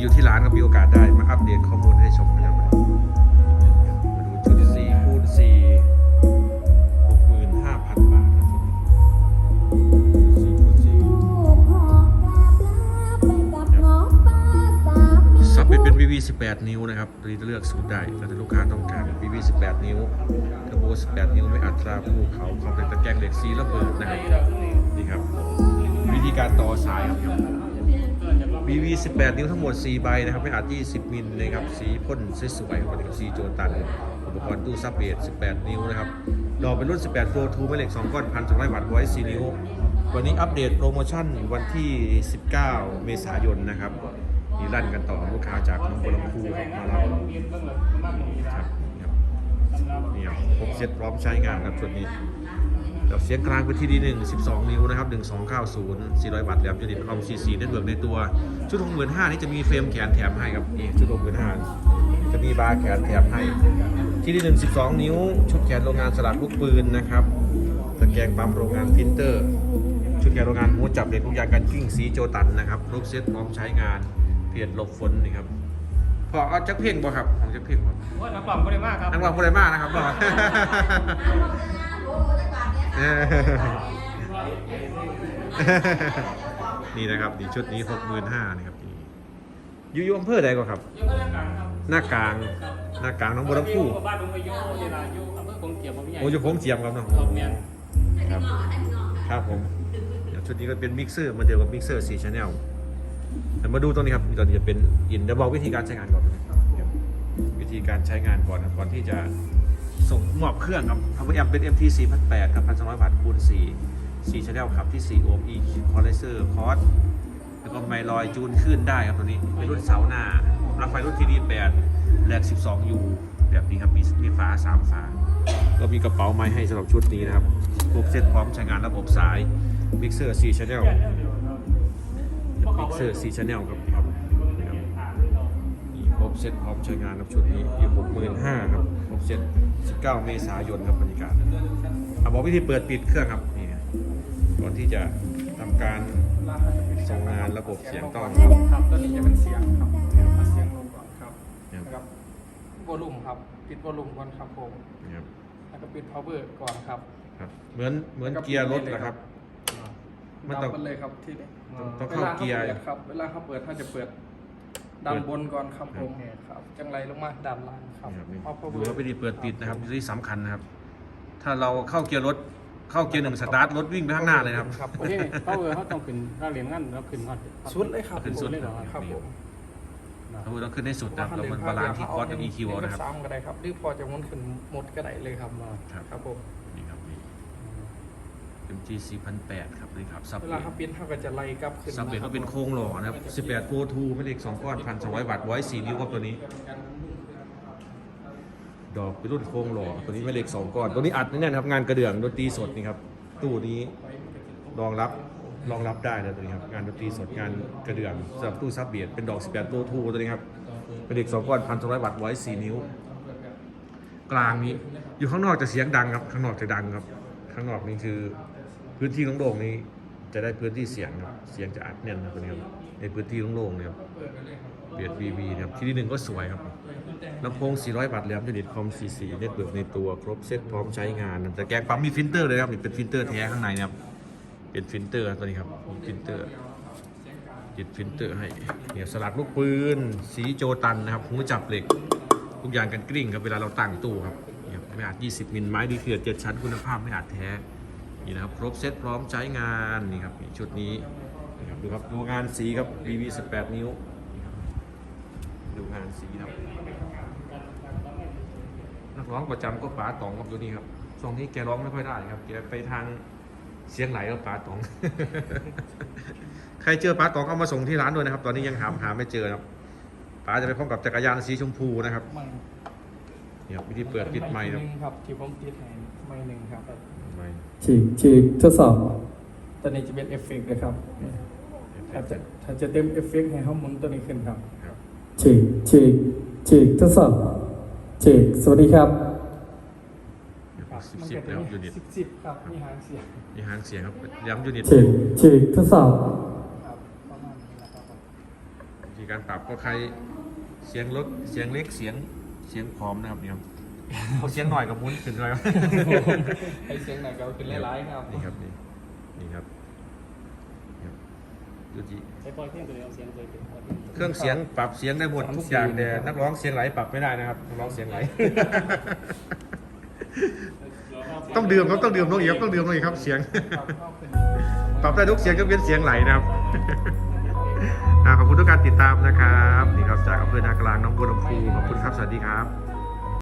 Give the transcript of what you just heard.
อยู่ที่ร้านก็มีโอกาสได้มาอัปเดตข้อมูลให้ชมกันนะครับมาดูจุดสี่คูณสี่หกหมื่นห้าพันบาทนะสี่คูณสี่ซับเป็นวีวีสิบแปดนิ้วนะครับเราเลือกสูตรได้แล้วลูกค้าต้องการวีวีสิบแปดนิ้วกระโบสิบแปดนิ้วไม่อัตราภูเขาความเป็นตะแกรงเหล็กซีระเบิดนะครับนี่ครับ วิธีการต่อสายครับ BB 18 นิ้วทั้งหมด 4 ใบนะครับไม่อัด20 มิลนะครับ สีพ่นสวยๆครับสีโจตัน อุปกรณ์ตู้ซับเบส18 นิ้วนะครับ ดอกเป็นรุ่น 18 Flow 2แม่เหล็ก 2 ก้อนพันสองร้อยวัตต์ไว้4นิ้ว วันนี้อัปเดตโปรโมชั่นวันที่ 19 เมษายนนะครับนี่ลั่นกันต่อลูกค้าจากน้องบัวลำพูครับมาเราครับนี่ครับนี่ครับครบเซตพร้อมใช้งานครับชุดนี้ เสียงกลางเป็นที่ดีหนึ่ง12นิ้วนะครับ1290 400วัตต์แหลมยูนิตคอม CC เน็ตเวิร์กในตัว ชุด65,000นี่จะมีเฟรมแขนแถมให้ครับนี่ชุด65,000จะมีบาร์แขนแถมให้ ที่ดีหนึ่ง12นิ้ว ชุดแขนโรงงานสลักลูกปืนนะครับตะแกรงปั๊มโรงงานพิมพ์เตอร์ ชุดแขนโรงงานหัวจับเหล็กลูกยางกันกิ้งสีโจตันนะครับครบเซตพร้อมใช้งานเปลี่ยนหลบฝนนี่ครับพอเอาจักเพ่งบ่ครับของจักเพ่งบ่โอ้ยน้ำปลอมก็ได้มากครับนักร้องผู้ใดมากนะครับบ่ นี่นะครับนี่ชุดนี้หกหมื่นห้านี่ครับนี่อยู่อยู่อำเภอใดก่อนครับ อยู่ก็เรื่องการครับหน้ากลางหน้ากลางน้องบัวลำพูอยู่กับบ้านผมไปอยู่เวลาอยู่อำเภอคงเกียบผมใหญ่โอ้ยอยู่โค้งเจียมครับเนาะครับเนี่ยครับครับผมเดี๋ยวชุดนี้ก็เป็นมิกเซอร์เหมาเดียวกับมิกเซอร์4 Channel แต่มาดูตรงนี้ครับตอนนี้จะเป็นอินเดี๋ยวบอกวิธีการใช้งานก่อนครับวิธีการใช้งานก่อนครับก่อนที่จะ ส่งมอบเครื่องครับทำแอมเป็น MT 4 8 0 0กับ1,200วัตต์คูณ4 4 Channel ครับที่4 ohm e condenser cos แล้วก็ไมลอยจูนขึ้นได้ครับตัวนี้เป็นรุ่นเสาหน้ารับไฟรุ่น TD 8แรง 12U แบบนี้ครับมีมีฝา 3 ฝา ก็มีกระเป๋าไม้ให้สำหรับชุดนี้นะครับพวกเซตพร้อมใช้งานระบบสายมิกเซอร์4 Channel มิกเซอร์4 Channel ครับครับนี่ครับนี่คร บเซตพร้อมใช้งานครับชุดนี้อยู่65,000ครับครบเซต19เมษายนครับบรรยากาศอะบอกวิธีเปิดปิดเครื่องครับนี่ก่อนที่จะทำการส่งงานระบบเสียงต้องครับครับตัวนี้จะเป็นเสียงครับเอาเสียงลงก่อนครับเนี่ยนะครับวอลลุ่มครับปิดวอลลุ่มก่อนครับผมนี่ครับแล้วก็ปิด power ก่อนครับครับ เหมือนเหมือนเกียร์รถนะครับมันต้องดับมันเลยครับที่นี่ต้องต้องเข้าเกียร์วลปิดครับ เวลาเขาเปิดถ้าจะเปิด ด้านบนก่อนครับผมครับจังไรลงมาด้านล่างครับนี่ครับนี่เอาดู power ว่าวิธีเปิดปิดนะครับที่สำคัญนะครับ ถ้าเราเข้าเกียร์รถเข้าเกียร์หนึ่งสตาร์ทรถวิ่งไปข้างหน้าเลยนะครับครับโอเคเขาเออเขาต้องขึ้นเราเรียนงั้นเราขึ้นก่อนสุดเลยครับขึ้นสุดเลยเหรอครับผมเราต้องขึ้นให้สุดนะครับเรามันบาลานซ์ที่คอร์สกับ EQ เอานะครับซ้ำก็ได้ครับหรือพอจะมุนขึ้นหมดก็ได้เลยครับครับครับผมนี่ครับนี่ MG 4008ครับนี่ครับซับเวเบลารเขาปิ้นเขาก็จะไล่กลับขึ้นซับเบรก็เป็นโครงหล่อนะครับ18โปรทูไม่เล็ก2ก้อน1,200วัตต์ไว้4นิ้วครับตัวนี้ ดอกเป็นรุ่นโครงหล่อตัวนี้ไม่เล็ก2ก้อน ตัวนี้อัดแน่นๆครับงานกระเดื่องดนตรีสดนี่ครับตู้นี้รองรับรองรับได้นะตัวนี้ครับงานดนตรีสดงานกระเดื่องสำหรับตู้ซับเบียดเป็นดอก 18โปรทูตัวนี้ครับเป็นเล็ก2ก้อน1,200วัตต์ไว้4นิ้ว กลางนี้อยู่ข้างนอกจะเสียงดังครับ ข้างนอกจะดังครับ ข้างนอกนี่คือ พื้นที่โล่งๆนี้ จะได้พื้นที่เสียงครับเสียงจะอัดแน่นครับตัวนี้ครับในพื้นที่โล่งๆเนี่ยครับเบียดบีบีนะครับที่ที่หนึ่งก็สวยครับลำโพง 400วัตต์แหลมยูนิตคอม CC เน็ตเวิร์กในตัวครบเซ็ตพร้อมใช้งานแต่แกงปั๊มมีฟิลเตอร์เลยครับนี่เป็นฟิลเตอร์แท้ข้างในนะครับเป็นฟิลเตอร์ตัวนี้ครับฟิลเตอร์ติดฟิลเตอร์ให้เนี่ยสลักลูกปืน สีโจตันนะครับหูจับเหล็กทุกอย่างกันกลิ้งครับเวลาเราตั้งตู้ครับนี่ครับไม่อาจ 20 มิลไม้ดีเถื่อนเจ็ดชั้นคุณภาพไม่อาจแท้ นี่นะครับครบเซตพร้อมใช้งานนี่ครับชุดนี้นี่ครับดูครับดูงานสีครับ BB 18 นิ้ว ดูงานสีครับนักร้องประจำก็ป๋าตองครับตัวนี้ครับช่วงนี้แกร้องไม่ค่อยได้ครับแกไปทางเสียงไหลกับป๋าตอง ใครเจอป๋าตองเอามาส่งที่ร้านด้วยนะครับ ตอนนี้ยังหาหาไม่เจอครับป๋าจะไปพร้อมกับจักรยานสีชมพูนะครับ นี่ครับวิธีเปิดปิดไมค์หครับนึ่งครับที่ผมติดให้ไม่หนึ่งครับ ไมค์ฉีกฉีกทดสอบตัวนี้จะเป็นเอฟเฟกต์นะครับถ้าจะถ้าจะเต็มเอฟเฟกต์ให้เขาหมุนตัวนี้ขึ้นครับ ครับฉีกฉีกฉีกทดสอบฉีกสวัสดีครับ สิบสิบแล้วยูนิตสิบสิบครับมีหางเสียงมีหางเสียงครับย้ำยูนิตฉีกฉีกทดสอบครับประมาณนี้นะครับผมวิธีการปรับก็ใครเสียงลดเสียงเล็กเสียง เสียงพร้อมนะครับนี่ครับเอาเสียงหน่อยกับมุ้นขึ้นเลยครับให้เสียงไหนก็เอาขึ้นหลายๆครับนี่ครับนี่นี่ครับนี่ครับอยู่ที่ใช้ปล่อยเพียงตัวเดียวเสียงตัวเดียวเครื่องเสียงปรับเสียงได้หมดทุกอย่างแต่นักร้องเสียงไหลปรับไม่ได้นะครับนักร้องเสียงไหลต้องดื่มครับต้องดื่มน้องเอียบต้องดื่มน้องเอียบครับเสียง ปรับได้ทุกเสียงก็เป็นเสียงไหลนะครับอ่า ขอบคุณทุกการติดตามนะครับนี่ครับจากอำเภอนากลางน้องบัวลำพูขอบคุณครับสวัสดีครับ